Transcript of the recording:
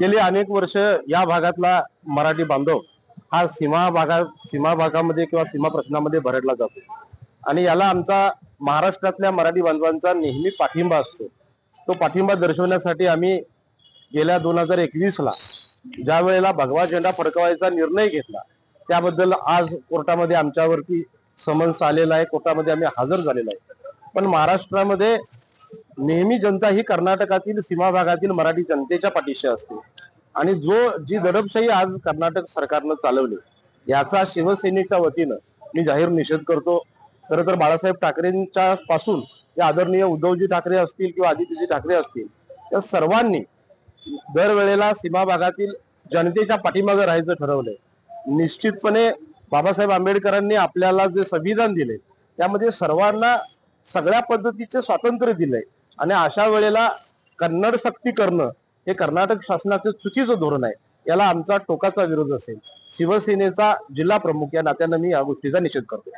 गेली अनेक वर्ष या भागातला मराठी बांधव हा सीमा भागात सीमा भागामध्ये किंवा सीमा प्रश्नामध्ये भरडला जातो. आणि याला आमचा महाराष्ट्रातल्या मराठी बांधवांचा नेहमी पाठिंबा असतो. तो पाठिंबा दर्शवण्यासाठी आम्ही गेल्या दोन हजार एकवीसला ज्या वेळेला भगवा झेंडा फडकवायचा निर्णय घेतला त्याबद्दल आज कोर्टामध्ये आमच्यावरती समन्स आलेला आहे कोर्टामध्ये आम्ही हजर झालेलो आहे. पण महाराष्ट्रामध्ये नेहमी जनता ही कर्नाटकातील सीमा भागातील मराठी जनतेच्या पाठीशी असते. आणि जो जी दडपशाही आज कर्नाटक सरकारनं चालवली याचा शिवसेनेच्या वतीनं मी जाहीर निषेध करतो. खरं तर बाळासाहेब ठाकरेंच्या पासून ते आदरणीय उद्धवजी ठाकरे असतील किंवा आदित्यजी ठाकरे असतील या सर्वांनी दरवेळेला सीमा भागातील जनतेच्या पाठीमागे राहायचं ठरवलंय. निश्चितपणे बाबासाहेब आंबेडकरांनी आपल्याला जे संविधान दिले त्यामध्ये सर्वांना सगळ्या पद्धतीचे स्वातंत्र्य दिलंय. आणि अशा वेळेला कन्नड सक्ती करणं हे कर्नाटक शासनाचं चुकीचं धोरण आहे. याला आमचा टोकाचा विरोध असेल. शिवसेनेचा जिल्हा प्रमुख या नात्यानं मी या गोष्टीचा निषेध करतो.